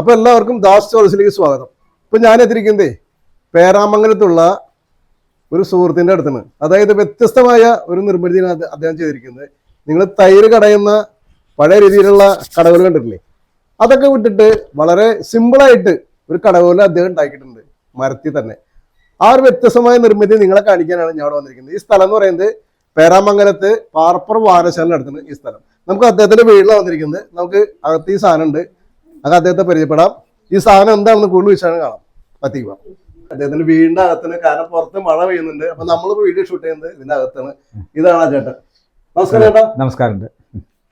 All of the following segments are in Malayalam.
അപ്പൊ എല്ലാവർക്കും ദാസ് സ്റ്റോറീസിലേക്ക് സ്വാഗതം. ഇപ്പൊ ഞാൻ എത്തിരിക്കുന്നതേ പേരാമംഗലത്തുള്ള ഒരു സുഹൃത്തിന്റെ അടുത്താണ്. അതായത് വ്യത്യസ്തമായ ഒരു നിർമ്മിതിയാണ് അദ്ദേഹം ചെയ്തിരിക്കുന്നത്. നിങ്ങൾ തൈര് കടയുന്ന പഴയ രീതിയിലുള്ള കടകൾ കണ്ടിട്ടില്ലേ? അതൊക്കെ വിട്ടിട്ട് വളരെ സിമ്പിളായിട്ട് ഒരു കടകോല അദ്ദേഹം ഉണ്ടാക്കിയിട്ടുണ്ട് മരത്തിൽ തന്നെ. ആ ഒരു വ്യത്യസ്തമായ നിർമ്മിതി നിങ്ങളെ കാണിക്കാനാണ് ഞാൻ ഇവിടെ വന്നിരിക്കുന്നത്. ഈ സ്ഥലം എന്ന് പറയുന്നത് പേരാമംഗലത്ത് പാർപ്പർ വാരശാലിന് അടുത്താണ് ഈ സ്ഥലം. നമുക്ക് അദ്ദേഹത്തിന്റെ വീട്ടിലാണ് വന്നിരിക്കുന്നത്. നമുക്ക് അകത്ത് ഈ സാധനം ഉണ്ട് അത് അദ്ദേഹത്തെ പരിചയപ്പെടാം. ഈ സാധനം എന്താണെന്ന് കൂടുതൽ വിശാലം കാണാം. പറ്റിക്കുക അദ്ദേഹത്തിന്റെ വീടിന്റെ അകത്തിന് കാരണം പുറത്ത് മഴ പെയ്യുന്നുണ്ട്. അപ്പൊ നമ്മൾ വീഡിയോ ഷൂട്ട് ചെയ്യുന്നത് ഇതിന്റെ അകത്താണ്. ഇതാണ് ആ ചേട്ടൻ. നമസ്കാരം ചേട്ടാ. നമസ്കാരം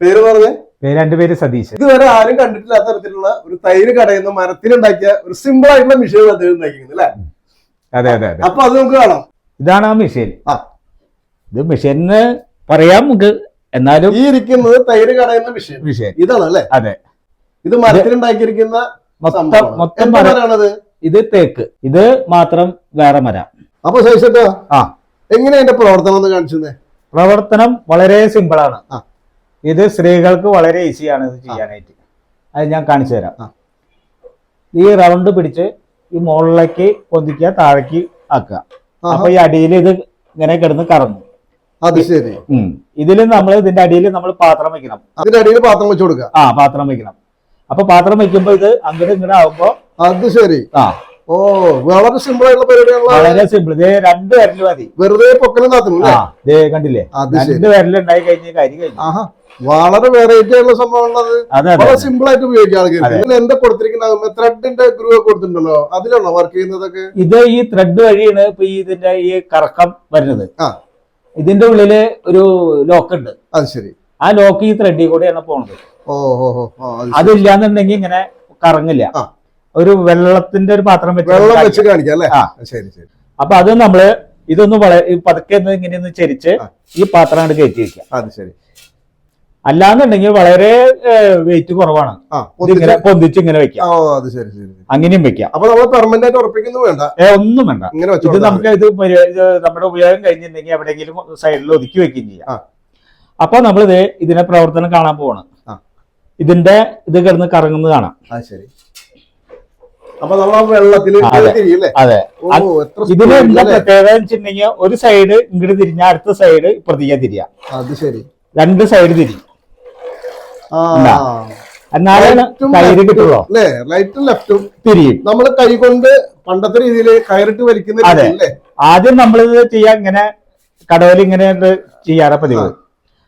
പേര് പറഞ്ഞേ? പേര് എന്റെ പേര് സതീഷ് ഇതുവരെ ആരും കണ്ടിട്ടില്ലാത്ത തരത്തിലുള്ള ഒരു തൈര് കടയുന്ന മരത്തിലുണ്ടാക്കിയ ഒരു സിമ്പിൾ ആയിട്ടുള്ള മിഷീൻ അദ്ദേഹം ഉണ്ടാക്കിയിരുന്നു അല്ലേ? അതെ അതെ അതെ. അപ്പൊ അത് നമുക്ക് കാണാം. ഇതാണ് ആ മെഷീൻ ആ. ഇത് മെഷീന് പറയാം നമുക്ക്. എന്നാലും ഈ ഇരിക്കുന്നത് തൈര് കടയുന്ന മിഷീൻ മെഷീൻ ഇതാണ് അല്ലേ? അതെ. ഇത് മരത്തിലുണ്ടാക്കിയിരിക്കുന്ന മൊത്തം മരമാണത്? ഇത് തേക്ക്. ഇത് മാത്രം വേറെ മര. അപ്പൊ ശേഷിട്ടോ ആ. എങ്ങനെ അതിന്റെ പ്രവർത്തനം ഒന്ന് കാണിച്ചു പ്രവർത്തനം വളരെ സിമ്പിൾ ആണ്. ഇത് സ്ത്രീകൾക്ക് വളരെ ഈസിയാണ് ഇത് ചെയ്യാനായിട്ട്. അത് ഞാൻ കാണിച്ചു തരാം. ഈ റൗണ്ട് പിടിച്ച് ഈ മുകളിലേക്ക് പൊന്തിക്കുക താഴേക്ക് ആക്കുക. അപ്പൊ ഈ അടിയിൽ ഇത് ഇങ്ങനെ കിടന്ന് കറങ്ങും. അത് ശരി. ഇതിൽ നമ്മൾ ഇതിന്റെ അടിയിൽ നമ്മൾ പാത്രം വെക്കണം. അതിന്റെ അടിയിൽ പാത്രം വെച്ചു കൊടുക്കുക. ആ പാത്രം വെക്കണം. അപ്പൊ പാത്രം വെക്കുമ്പോ ഇത് അങ്ങോട്ട് ഇങ്ങനെ ആവുമ്പോ അത് ശരി. ആ. ഓ വളരെ സിമ്പിൾ ആയിട്ടുള്ള പരിപാടികളാണ് വളരെ സിമ്പിൾ ഇതേ രണ്ട് വിരൽ മതി. വെറുതെ പൊക്കലും താത്തുന്നു ആ കണ്ടില്ലേ? രണ്ട് വരലുണ്ടായി ഉണ്ടായി കഴിഞ്ഞ കാര്യം കഴിഞ്ഞു. ആഹാ വളരെ വെറൈറ്റി ആയിട്ടുള്ള സംഭവമുള്ളത് വളരെ സിമ്പിൾ ആയിട്ട് ഉപയോഗിക്കാം ആൾക്കാർ. ഇതിൽ എന്താ കൊടുത്തിരിക്കുന്ന ത്രെഡിന്റെ ഗ്രൂ ഒക്കെ കൊടുത്തിട്ടുണ്ടല്ലോ. അതിലാണോ വർക്ക് ചെയ്യുന്നതൊക്കെ? ഇത് ഈ ത്രെഡ് വഴിയാണ് ഇപ്പൊ ഇതിന്റെ ഈ കറക്കം വരുന്നത്. ഇതിന്റെ ഉള്ളിൽ ഒരു ലോക്ക് ഉണ്ട്. അത് ശരി. ആ ലോക്ക് ഈ ത്രെഡിൽ കൂടെയാണ് പോണത്. അതില്ലാന്നുണ്ടെങ്കിൽ ഇങ്ങനെ കറങ്ങില്ല. ഒരു വെള്ളത്തിന്റെ ഒരു പാത്രം വെച്ച് വെള്ളം. വെച്ച് കാണിക്കാം അല്ലേ? ശരി ശരി. അപ്പൊ അത് നമ്മൾ ഇതൊന്ന് വളരെ പതുക്കെ ഇങ്ങനെയൊന്ന് ചരിച്ച് ഈ പാത്രം അങ്ങോട്ട് കയറ്റി വെക്കുക അത് ശരി. അല്ലാന്നുണ്ടെങ്കിൽ വളരെ വെയിറ്റ് കുറവാണ്. പൊന്തിച്ചിങ്ങനെ പൊന്തിച്ച് ഇങ്ങനെ വെക്കാം. അത് ശരി ശരി. അങ്ങനെയും വെക്കാം. അപ്പൊ നമ്മൾ പെർമനന്റ് ആയിട്ട് ഉറപ്പിക്കുന്നു വേണ്ട? ഏ ഒന്നും വേണ്ട. ഇങ്ങനെ ഇത് നമുക്ക് ഇത് നമ്മുടെ ഉപയോഗം കഴിഞ്ഞിട്ടുണ്ടെങ്കിൽ എവിടെയെങ്കിലും സൈഡിൽ ഒതുക്കി വെക്കുകയും ചെയ്യാം. ആ. അപ്പൊ നമ്മളിത് ഇതിനെ പ്രവർത്തനം കാണാൻ പോവാണ്. ഇതിന്റെ ഇത് കിടന്ന് കറങ്ങുന്നത് കാണാം. അത് ശരി. അപ്പൊ നമ്മൾ വെള്ളത്തിൽ ഇതിന് എന്താ പ്രത്യേകത വെച്ചിട്ടുണ്ടെങ്കിൽ ഒരു സൈഡ് ഇങ്ങോട്ട് തിരിഞ്ഞ അടുത്ത സൈഡ് ഇപ്പുറത്തേക്ക് തിരിയാം. അത് ശരി. രണ്ട് സൈഡ് തിരിയും. എന്നാലാണ് തൈര് ഉം, കിട്ടുള്ളൂ. റൈറ്റും ലെഫ്റ്റും തിരിയും. നമ്മൾ കൈ കൊണ്ട് പണ്ടത്തെ രീതിയിൽ കയറിട്ട് വലിക്കുന്ന അതെ. ആദ്യം നമ്മളിത് ചെയ്യാൻ ഇങ്ങനെ കടവിൽ ഇങ്ങനെ ചെയ്യാറ പതിവ്.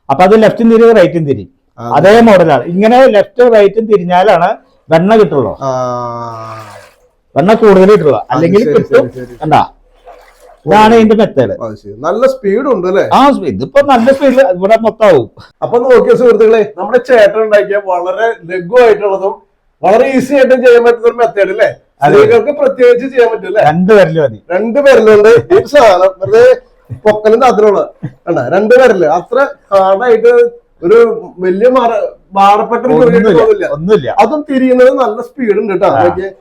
അപ്പൊ അത് ലെഫ്റ്റും തിരിയും റൈറ്റും തിരിയും. അതേ. മോഡലാണ്. ഇങ്ങനെ ലെഫ്റ്റ് റൈറ്റും തിരിഞ്ഞാലാണ് വെണ്ണ കിട്ടുള്ളൂ. വെണ്ണ കൂടുതൽ കിട്ടുള്ളൂ. അല്ലെങ്കിൽ കിട്ടും. ശരി. ഇതാണ് ഇതിന്റെ മെത്തേഡ്. നല്ല സ്പീഡ് ഉണ്ട് അല്ലേ? ആ ഇതിപ്പോ നല്ല സ്പീഡിൽ ഇവിടെ മൊത്തമാവും അപ്പൊ നോക്കിയ സുഹൃത്തുക്കളെ നമ്മുടെ ചേട്ടൻ ഉണ്ടാക്കിയ വളരെ ലഘുവായിട്ടുള്ളതും വളരെ ഈസി ആയിട്ടും ചെയ്യാൻ പറ്റുന്ന ഒരു മെത്തേഡ് അല്ലേ. സ്ത്രീകൾക്ക് പ്രത്യേകിച്ച് ചെയ്യാൻ പറ്റില്ലേ രണ്ട് പേരിൽ മതി. രണ്ട് പേരിലുണ്ട് സാധനം വെറുതെ പൊക്കലും അതിലുള്ള രണ്ട് പേരിൽ അത്ര ഹാർഡായിട്ട് ഒരു വലിയ മാറപ്പെട്ട ഒന്നുമില്ല അതും തിരിയുന്നത് നല്ല സ്പീഡ് ഉണ്ട് കേട്ടോ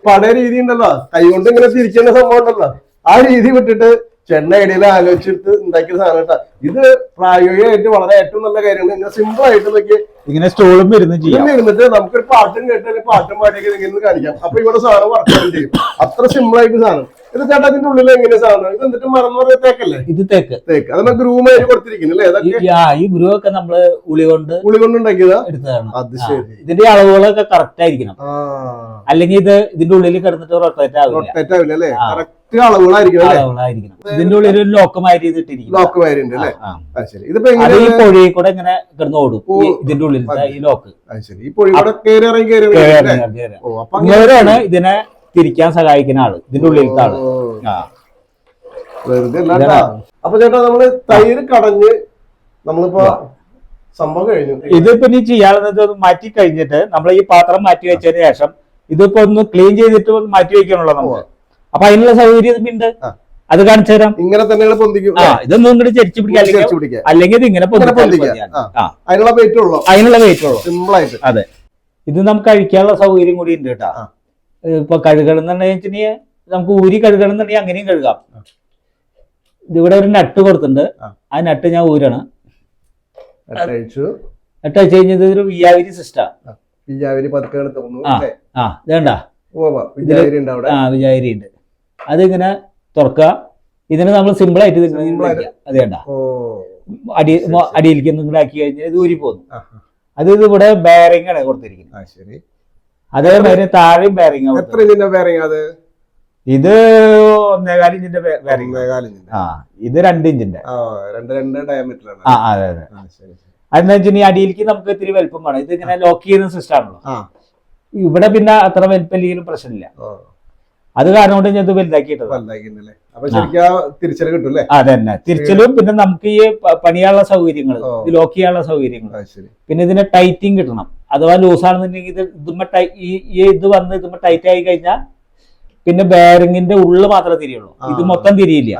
പഴയ രീതി ഉണ്ടല്ലോ. കൈ കൊണ്ട് ഇങ്ങനെ തിരിക്കേണ്ട സംഭവം ഉണ്ടല്ലോ. ആ രീതി വിട്ടിട്ട് ചെണ്ണ ഇടയിൽ ആലോചിച്ചിട്ട് ഉണ്ടാക്കിയ സാധനം കേട്ടോ ഇത് പ്രായോഗികമായിട്ട് വളരെ ഏറ്റവും നല്ല കാര്യമാണ്. ഇങ്ങനെ സിമ്പിൾ ആയിട്ട് നോക്കി ഇങ്ങനെ സ്റ്റോളും ഇരുന്ന് ചെയ്യാം. ഇരുന്നിട്ട് നമുക്കൊരു പാട്ടും കേട്ടാൽ പാട്ടും പാടിയൊക്കെ ഇങ്ങനെ കാണിക്കാം. അപ്പൊ ഇവിടെ സാധനം വർക്ക് ചെയ്യും. അത്ര സിമ്പിൾ ആയിട്ട് സാധനം. ഇത് ചേട്ടാ ഉള്ളിൽ എങ്ങനെ സാധനം? ഇത് എന്നിട്ട് മറന്നു തേക്കല്ലേ? ഇത് തേക്ക്. തേക്ക്. അത് ഗ്രൂമായിട്ട് കൊടുത്തിരിക്കുന്നു അല്ലേ? ഈ- ഗുരു ഒക്കെ നമ്മൾ ഉളി കൊണ്ട് ഉളി കൊണ്ടുണ്ടാക്കിയതാ എടുത്തതാണ്. അത് ശരി. ഇതിന്റെ അളവുകളൊക്കെ കറക്റ്റ് ആയിരിക്കണം. അല്ലെങ്കിൽ ഇത് ഇതിന്റെ ഉള്ളിൽ കിടന്നിട്ട് റൊട്ടേറ്റ് ആവില്ല. റൊട്ടേറ്റ് ആവില്ല അല്ലേ. കറക്റ്റ് അളവുകളായിരിക്കും ഇതിന്റെ ഉള്ളിൽ ഒരു ലോക്കമാരി വയറുണ്ട് അല്ലേ. ശരി. ഇതിപ്പോ അത് ഈ എങ്ങനെ പൊഴി കൂടെ ഇങ്ങനെ കിടന്ന് ഓടും. ഇതിന്റെ ഉള്ളിൽ ഈ ലോക്ക് ശരി. ഈ പൊഴി കൂടെ കയറി ഇറങ്ങി കയറി ഇറങ്ങി ഓ അപ്പൊ അങ്ങനെ- ഇതിനെ തിരിക്കാൻ സഹായിക്കുന്ന ആൾ. ഇതിന്റെ ഉള്ളിലത്തെ ആൾ. വെറുതെ അല്ല. അപ്പൊ ചേട്ടാ നമ്മൾ തൈര് കടഞ്ഞ് നമ്മളിപ്പോ സംഭവം കഴിഞ്ഞു. ഇതിപ്പോ നീ ചെയ്യാനുള്ളത് മാറ്റി കഴിഞ്ഞിട്ട് നമ്മൾ ഈ പാത്രം മാറ്റി വെച്ചതിന് ശേഷം ഇതിപ്പോ ഒന്ന് ക്ലീൻ ചെയ്തിട്ട് മാറ്റി വെക്കണല്ലോ നമുക്ക് അപ്പൊ അതിനുള്ള സൗകര്യം ഉണ്ട് അത് കാണിച്ചു തരാം. ഇങ്ങനെ തന്നെ പൊന്തിക്കും ഇതൊന്നും ഇങ്ങോട്ട് ചരിച്ചു പിടിക്കുക. അല്ലെങ്കിൽ ഇത് ഇങ്ങനെ അതിനുള്ള വെയിറ്റ് ഉള്ളു. അതിനുള്ള വെയിറ്റ് ഉള്ളൂ. സിമ്പിൾ ആയിട്ട്. അതെ. ഇത് നമുക്ക് കഴിക്കാനുള്ള സൗകര്യം കൂടി ഉണ്ട് കേട്ടാ. ഇപ്പൊ കഴുകണം എന്നുണ്ടെങ്കിൽ നമുക്ക് ഊരി കഴുകണം എന്നുണ്ടെങ്കിൽ അങ്ങനെയും കഴുകാം. ഇതിവിടെ ഒരു നട്ട് കൊടുത്തിട്ടുണ്ട്. ആ. നട്ട് ഞാൻ ഊരണം. നട്ട് വെച്ച് കഴിഞ്ഞത് ഒരു വിയാവിരി സിസ്റ്റാ പിജാവിരി പതുക്കെ തോന്നുന്നു ആ. ഇതേണ്ട ഉണ്ട് അവിടെ. ആ ഉണ്ട്. അതിങ്ങനെ തുറക്കുക. ഇതിനെ നമ്മൾ സിമ്പിൾ ആയിട്ട് അതേണ്ട അടി അടിയിലേക്ക് നിങ്ങൾ ആക്കി കഴിഞ്ഞാൽ ഇത് ഊരി പോകുന്നു. അത് ഇത് ഇവിടെ ബെയറിംഗ് ആണ് കൊടുത്തിരിക്കുന്നത്. അതേമാതിരി താഴെയും ബെയറിംഗ് ബെയറിംഗ് അത്? ഇത് ഒന്നേകാൽ ഇഞ്ചിന്റെ ആ ഇത് രണ്ട് ഇഞ്ചിന്റെ ആ ഡയമീറ്ററാണ് അതെ. അതെ അതെന്ന് വെച്ചാൽ അടിയിലേക്ക് നമുക്ക് ഇത്തിരി വലുപ്പം വേണം. ഇത് ഇങ്ങനെ ലോക്ക് ചെയ്യുന്ന സിസ്റ്റം ആണല്ലോ. ഇവിടെ പിന്നെ അത്ര വലുപ്പമില്ലെങ്കിലും പ്രശ്നമില്ല. അത് കാരണം കൊണ്ട് ഞാൻ ഇത് ശരിക്കും ആ തിരിച്ചൽ പിന്നെ നമുക്ക് ഈ പണിയാനുള്ള സൗകര്യങ്ങൾ ഇത് ലോക്ക് ചെയ്യാനുള്ള സൗകര്യങ്ങൾ പിന്നെ ഇതിന് ടൈറ്റിങ് കിട്ടണം. അഥവാ ലൂസ് ആണെന്നുണ്ടെങ്കിൽ ഇത് ഇതുമ്മ ഈ ഇത് വന്ന് ഇതുമ്മ ടൈറ്റ് ആയി കഴിഞ്ഞാൽ പിന്നെ ബാരിങ്ങിന്റെ ഉള്ളു മാത്രമേ തിരിയുള്ളൂ. ഇത് മൊത്തം തിരിയില്ല.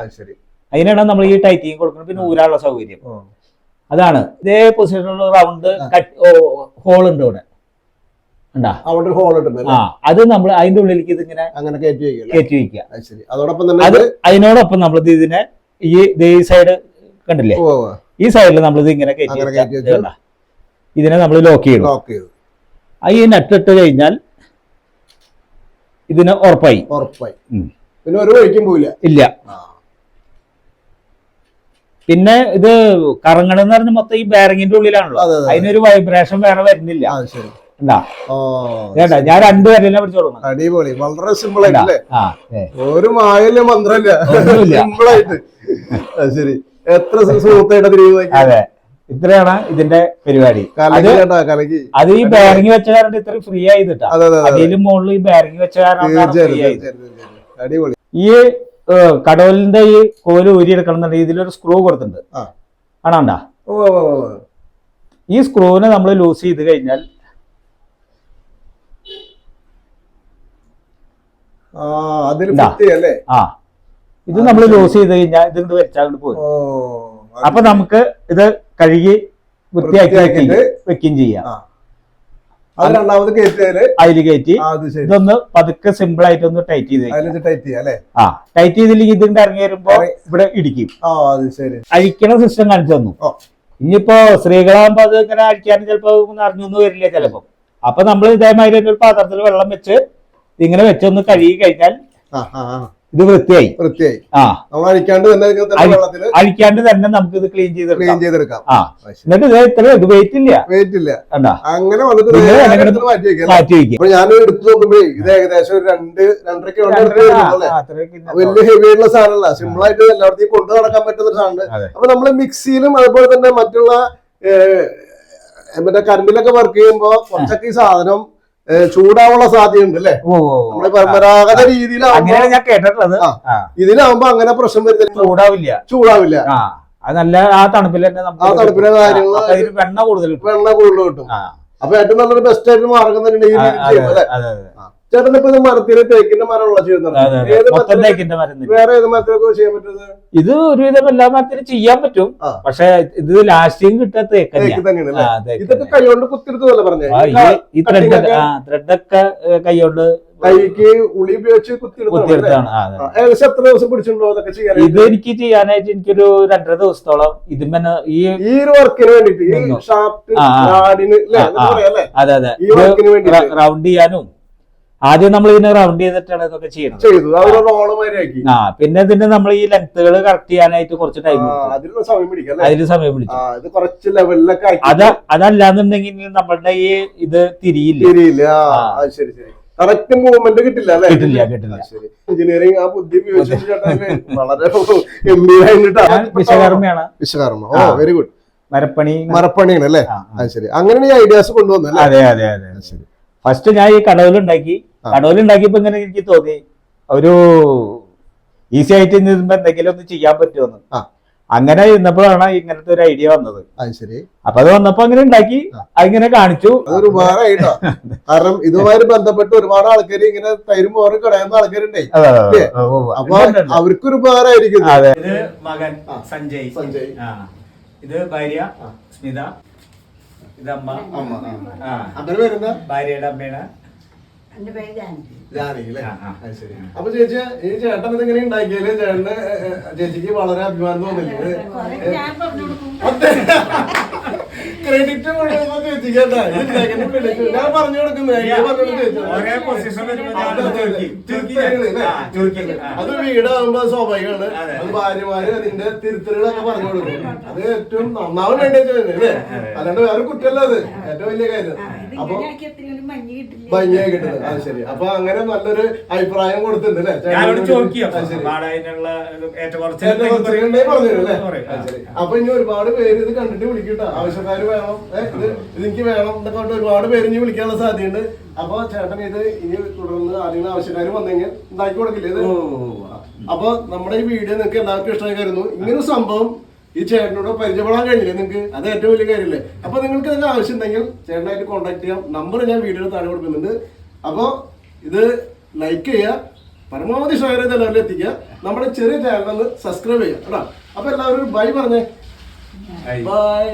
അതിനാണ് നമ്മൾ ഈ ടൈറ്റിങ് കൊടുക്കുന്നത്. പിന്നെ ഊരാനുള്ള സൗകര്യം. അതാണ്. ഇതേ പൊസിഷനിലുള്ള റൗണ്ട് ഹോൾ ഉണ്ട് ഇവിടെ. അവിടെ ഹോൾ ആ അത് നമ്മൾ അതിന്റെ ഉള്ളിലേക്ക് ഇതിങ്ങനെ അങ്ങനെ കയറ്റി വയ്ക്കുക അതോടൊപ്പം തന്നെ അത് അതിനോടൊപ്പം നമ്മൾ ഇതിനെ ഈ ഈ സൈഡ് കണ്ടില്ലേ? ഈ സൈഡിൽ നമ്മൾ ഇത് ഇങ്ങനെ കയറ്റി? ഇതിനെ നമ്മൾ ലോക്ക് ചെയ്യണം. ചെയ്തു. ഈ നട്ട് ഇട്ട് കഴിഞ്ഞാൽ ഇതിന് ഉറപ്പായി. ഉറപ്പായി. പിന്നെ ഒരു വഴിക്കും പോയില്ല ഇല്ല. പിന്നെ ഇത് കറങ്ങണെന്ന് പറഞ്ഞ മൊത്തം ഈ ബാരങ്ങിന്റെ ഉള്ളിലാണല്ലോ. അതെ, അതെ. അതിനൊരു വൈബ്രേഷൻ വേറെ വരുന്നില്ല. കേട്ടാ ഞാൻ രണ്ടു പേരെല്ലാം പിടിച്ചു കൊടുക്കണം അടിപൊളി. വളരെ സിമ്പിൾ ആയിട്ടല്ലേ ഒരു മായല്ല മന്ത്രല്ല. സിമ്പിൾ ആയിട്ട്. ശരി. എത്ര സുഹൃത്തായിട്ട് തിരികെ അതെ ഇത്രയാണ് ഇതിന്റെ പരിപാടി. അത് ഈ ബാരിങ് വെച്ച കാരണം ഇത്ര ഫ്രീ ആയിട്ടാ അതെ അതെ അതെ അതിലും മുകളിൽ ഈ ബാരിങ് വെച്ച കാരണം ഈ കടവലിന്റെ കടോലിന്റെ ഈ കോൽ ഊരി എടുക്കണമെന്നുണ്ടെങ്കിൽ ഇതിലൊരു സ്ക്രൂ കൊടുത്തിട്ടുണ്ട്. ഓ. ഈ സ്ക്രൂവിനെ നമ്മൾ ലൂസ് ചെയ്ത് കഴിഞ്ഞാൽ ആ ഇത്. നമ്മൾ ലൂസ് ചെയ്ത് കഴിഞ്ഞാൽ ഇത് വെച്ചാൽ പോകും അപ്പൊ നമുക്ക് ഇത് കഴുകി വൃത്തിയാക്കി വെക്കുകയും- ചെയ്യാം. ആ. അത് രണ്ടാമത് കയറ്റിയാൽ അതിൽ കയറ്റി ഇതൊന്ന് പതുക്കെ സിമ്പിൾ ആയിട്ട് ഒന്ന് ടൈറ്റ് ചെയ്ത് ടൈറ്റ് ചെയ്യാം ആ ടൈറ്റ് ചെയ്തില്ലെങ്കിൽ ഇതിന്റെ ഇറങ്ങി വരുമ്പോ ഇവിടെ ഇടിക്കും. അഴിക്കണ സിസ്റ്റം കാണിച്ചു തന്നു. ഇനിയിപ്പോ സ്ത്രീകളാകുമ്പോ അത് ഇങ്ങനെ അഴിക്കാനും ചിലപ്പോ അറിഞ്ഞൊന്നും വരില്ല ചിലപ്പോ. അപ്പൊ നമ്മൾ ഇതേമാതിരി ഒരു പാത്രത്തിൽ വെള്ളം വെച്ച് ഇങ്ങനെ വെച്ചൊന്ന് കഴുകി കഴിഞ്ഞാൽ. ഇത് വൃത്തിയായി. വൃത്തിയായി. ആ. നമ്മൾ അഴിക്കാണ്ട് തന്നെ തന്നെ അഴി- വെള്ളത്തിൽ അഴിക്കാണ്ട് തന്നെ നമുക്ക് ഇത് ക്ലീൻ ചെയ്ത് ക്ലീൻ ചെയ്തെടുക്കാം. ആ. എന്നിട്ട് ഇത് ഇത്ര ഇത് വെയിറ്റ് ഇല്ല. വെയിറ്റ് ഇല്ല. അങ്ങനെ വന്നിട്ട് മാറ്റി വെക്കാം അപ്പൊ ഞാൻ എടുത്തു നോക്കുമ്പോഴേ ഇത് ഏകദേശം ഒരു രണ്ട് രണ്ടര കിലോമീറ്റർ വലിയ ഹെവി ആയിട്ടുള്ള സാധനമല്ല. സിമ്പിൾ ആയിട്ട് എല്ലായിടത്തും കൊണ്ടു നടക്കാൻ പറ്റുന്ന സാധനം. അപ്പൊ നമ്മൾ മിക്സിയിലും അതുപോലെ തന്നെ മറ്റുള്ള മറ്റേ കരണ്ടിലൊക്കെ വർക്ക് ചെയ്യുമ്പോ കുറച്ചൊക്കെ ഈ സാധനം ചൂടാവാനുള്ള സാധ്യതയുണ്ട് അല്ലേ. നമ്മുടെ പരമ്പരാഗത രീതിയിലാണ് ഞാൻ കേട്ടിട്ടുള്ളത്. ഇതിലാവുമ്പോ അങ്ങനെ പ്രശ്നം വരുന്നില്ല. ചൂടാവില്ല. ചൂടാവില്ല. അത് നല്ല ആ തണുപ്പിൽ തന്നെ ആ തണുപ്പിലെ കാര്യങ്ങൾ വെണ്ണ കൂടുതൽ വെണ്ണ കൂടുതൽ കിട്ടും. അപ്പൊ ഏറ്റവും നല്ലൊരു ബെസ്റ്റ് ആയിട്ട് മാർഗം തന്നെ ചേട്ടൻ ഇപ്പൊ മരത്തിലെ മരത്തിന് തേക്കിന്റെ മരമുള്ള തന്നെ. വേറെ ഏത് മരത്തിലൊക്കെ ചെയ്യാൻ പറ്റുന്നത്? ഇത് ഒരുവിധം എല്ലാ മരത്തിനും ചെയ്യാൻ പറ്റും. പക്ഷെ ഇത് ലാസ്റ്റിങ് തേക്കല്ല തേക്ക് തന്നെയാണ് ഇതൊക്കെ കൈകൊണ്ട് കുത്തിരുത്തല്ലേ പറഞ്ഞത് ത്രെഡൊക്കെ കൈകൊണ്ട് കൈക്ക് ഉളി ഉപയോഗിച്ച് കുത്തിയെടുത്താണ് ഏകദേശം എത്ര ദിവസം പിടിച്ചിട്ടുണ്ടോ അതൊക്കെ ചെയ്യാൻ ഇത് എനിക്ക് ചെയ്യാനായിട്ട് എനിക്കൊരു രണ്ടര ദിവസത്തോളം ഇത് ഈ ഈ ഒരു വർക്കിന് വേണ്ടിട്ട് ഈ അല്ലേ? അതെ അതെ. ഈ വർക്കിന് വേണ്ടിട്ട് റൗണ്ട് ചെയ്യാനും ആദ്യം നമ്മൾ ഇതിനെ റൗണ്ട് ചെയ്തിട്ടാണ് ഇതൊക്കെ ചെയ്യുന്നത് ആ പിന്നെ ഇതിന്റെ നമ്മൾ ഈ ലെങ്ത്തുകൾ കറക്റ്റ് ചെയ്യാനായിട്ട് കുറച്ച് ടൈം അതിന് സമയം പിടിക്കും. അത് അതല്ലാന്നുണ്ടെങ്കിൽ നമ്മളുടെ ഈ ഇത് തിരിയില്ല. കറക്റ്റ് മൂവ്മെന്റ് കിട്ടില്ല അല്ലേ? കിട്ടില്ല, കിട്ടില്ല. എഞ്ചിനീയറിംഗ് ആ ബുദ്ധി വളരെ വിശ്വകർമ്മയാണ്. വിശ്വകർമ്മ. ഓ വെരി ഗുഡ് മരപ്പണി. മരപ്പണിയാണ് അല്ലേ. അത് ശരി. അങ്ങനെയാണ് ഈ ഐഡിയാസ് കൊണ്ടുവന്നല്ലേ അതെ അതെ അതെ ശരി. ഫസ്റ്റ് ഞാൻ ഈ കടവിലുണ്ടാക്കി ആ. കടവിലുണ്ടാക്കിയപ്പോ ഇങ്ങനെ എനിക്ക് തോന്നി. ഒരു ഈസി ആയിട്ട് നിന്നുമ്പോ എന്തെങ്കിലും ഒന്ന് ചെയ്യാൻ പറ്റുമെന്ന്. അങ്ങനെ ഇരുന്നപ്പോഴാണ് ഇങ്ങനത്തെ ഒരു ഐഡിയ വന്നത്. അത് ശരി. അപ്പൊ അത് വന്നപ്പോ അങ്ങനെ ഉണ്ടാക്കി. അതിങ്ങനെ കാണിച്ചു. കാരണം ഇതുമായി ബന്ധപ്പെട്ട് ഒരുപാട് ആൾക്കാർ ഇങ്ങനെ തൈരും മോറും കടയുന്ന ആൾക്കാരുണ്ടേ. അപ്പൊ. അവർക്കൊരു ഉപകാരമായിരിക്കും ഇത്. മകൻ സഞ്ജയ്. സഞ്ജയ്. ഇത് ഭാര്യ സ്മിത. ഇത് അമ്മ. അമ്മ, അങ്ങനെ വരുന്ന? ഭാര്യയുടെ അമ്മയാണ്. എന്റെ പേര് ജാനകി. ജാനകി അല്ലേ? ആ, ആ. അത് ശരി. അപ്പൊ ചേച്ചി ഈ ചേട്ടൻ ഇതിങ്ങനെ ഉണ്ടാക്കിയാൽ? ചേട്ടന് ചേച്ചിക്ക് വളരെ അഭിമാനം തോന്നില്ലേ? ക്രെഡിറ്റ് മുഴുവൻ credit. ഞാൻ പറഞ്ഞു കൊടുക്കുന്നത് ഞാൻ പറഞ്ഞു കൊടുക്കുന്നത് ഒരേ പൊസിഷൻ അത് വീടാകുമ്പോ സ്വാഭാവികമാണ്. അത്. ഭാര്യമാര് അതിന്റെ തിരുത്തലുകളൊക്കെ പറഞ്ഞു കൊടുക്കും. അത് ഏറ്റവും നന്നാവാൻ വേണ്ടി അല്ലേ? അല്ലാണ്ട് വേറെ കുറ്റമല്ല അത്. ഏറ്റവും വലിയ കാര്യം. ഭംഗിയായി കിട്ടുന്നത്. അത് ശരി. അപ്പൊ അങ്ങനെ നല്ലൊരു അഭിപ്രായം കൊടുത്തിട്ടുണ്ട് അല്ലേ? ഞാനോട് അല്ലേ? അപ്പൊ ഇനി ഒരുപാട് പേര് ഇത് കണ്ടിട്ട് വിളിക്കട്ടോ. ആവശ്യക്കാര് വേണം. ഇത് എനിക്ക് വേണം എന്നൊക്കെ പറഞ്ഞിട്ട് ഒരുപാട് പേര് ഇനി വിളിക്കാനുള്ള സാധ്യതയുണ്ട്. അപ്പൊ ചേട്ടൻ ഇത് ഇനി തുടർന്ന് ആരെങ്കിലും ആവശ്യക്കാര് വന്നെങ്കിൽ ഉണ്ടാക്കി കൊടുക്കില്ലേ ഇത്? അപ്പൊ നമ്മുടെ ഈ വീഡിയോ നിങ്ങൾക്ക് എല്ലാവർക്കും ഇഷ്ടമായി കരുതുന്നു. ഇങ്ങനൊരു സംഭവം ഈ ചേട്ടനോട് പരിചയപ്പെടാൻ കഴിഞ്ഞില്ലേ നിങ്ങൾക്ക് അത് ഏറ്റവും വലിയ കാര്യമല്ലേ അപ്പൊ നിങ്ങൾക്ക് ഇതിന്റെ ആവശ്യം ഉണ്ടെങ്കിൽ ചേട്ടനായിട്ട് കോൺടാക്ട് ചെയ്യാം. നമ്പർ ഞാൻ വീഡിയോയിൽ താഴെ കൊടുക്കുന്നുണ്ട്. അപ്പൊ ഇത് ലൈക്ക് ചെയ്യുക പരമാവധി ഷെയർ ചെയ്ത് എല്ലാവരും എത്തിക്കുക. നമ്മുടെ ചെറിയ ചാനൽ ഒന്ന് സബ്സ്ക്രൈബ് ചെയ്യുക. കേട്ടോ? അപ്പൊ എല്ലാവരും ബൈ പറഞ്ഞേ. ബൈ